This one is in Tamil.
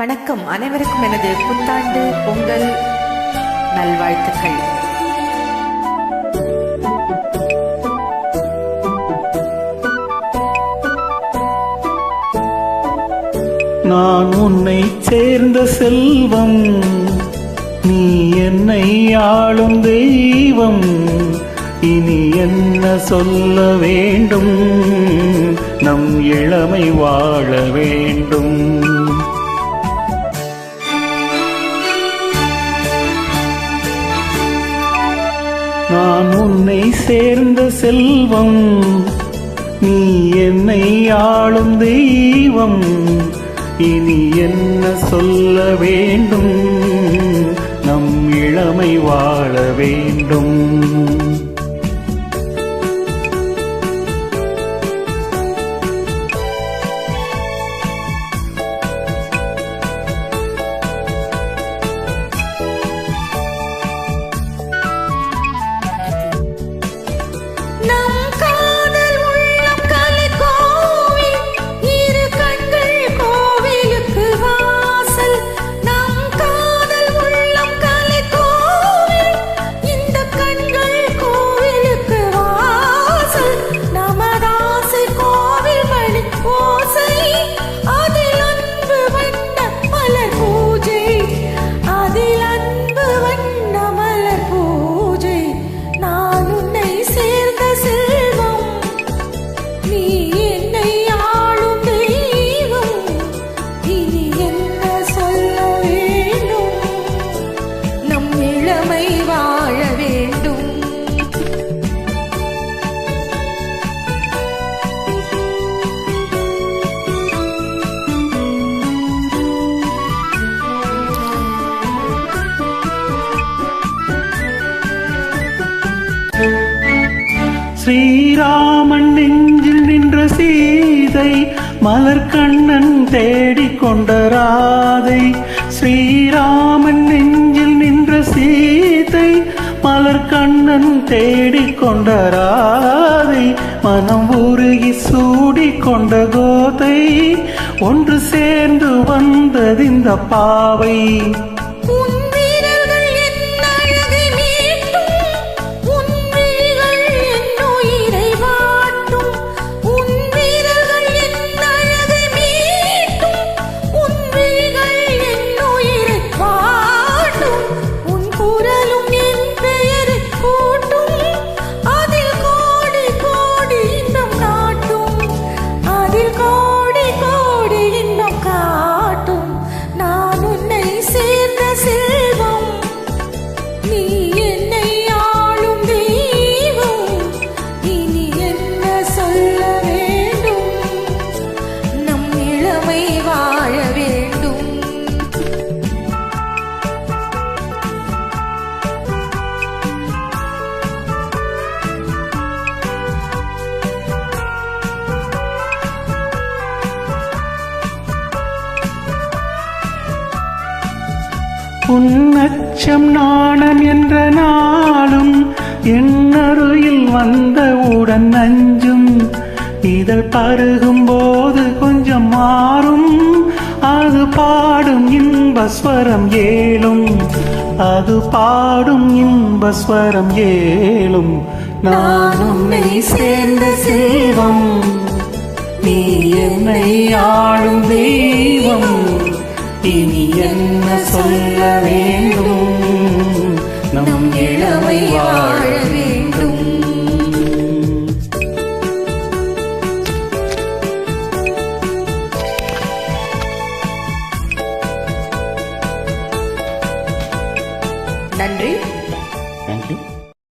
வணக்கம். அனைவருக்கும் எனது புத்தாண்டு பொங்கல் நல்வாழ்த்துக்கள். நான் உன்னை சேர்ந்த செல்வம் நீ என்னை ஆளும் தெய்வம் இனி என்ன சொல்ல வேண்டும்? நம் இளமை வாழ வேண்டும். நான் உன்னை சேர்ந்த செல்வம். நீ என்னை ஆளும் தெய்வம். இனி என்ன சொல்ல வேண்டும்? நம் இளமை வாழ வேண்டும். ஸ்ரீராமன் நெஞ்சில் நின்ற சீதை மலர் கண்ணன் தேடிக்கொண்ட ராதை ஸ்ரீராமன் நெஞ்சில் நின்ற சீதை மலர் கண்ணன் தேடிக்கொண்ட ராதை மனம் உருகி சூடிக்கொண்ட கோதை ஒன்று சேர்ந்து வந்ததிந்த பாவை. உன்னச்சம் நாணம் என்ற நாளும் எண்ணருயில் வந்தவுடன் நஞ்சும் இதழ் பருகும் போது கொஞ்சம் மாறும். அது பாடும் இன்பஸ்வரம் ஏழும். அது பாடும் இன்பஸ்வரம் ஏழும். நான் உன்னை சேர்ந்த செல்வம் நீ என்னை ஆளும் தெய்வம். என்ன சொல்ல வேண்டும்? நம் இளமையா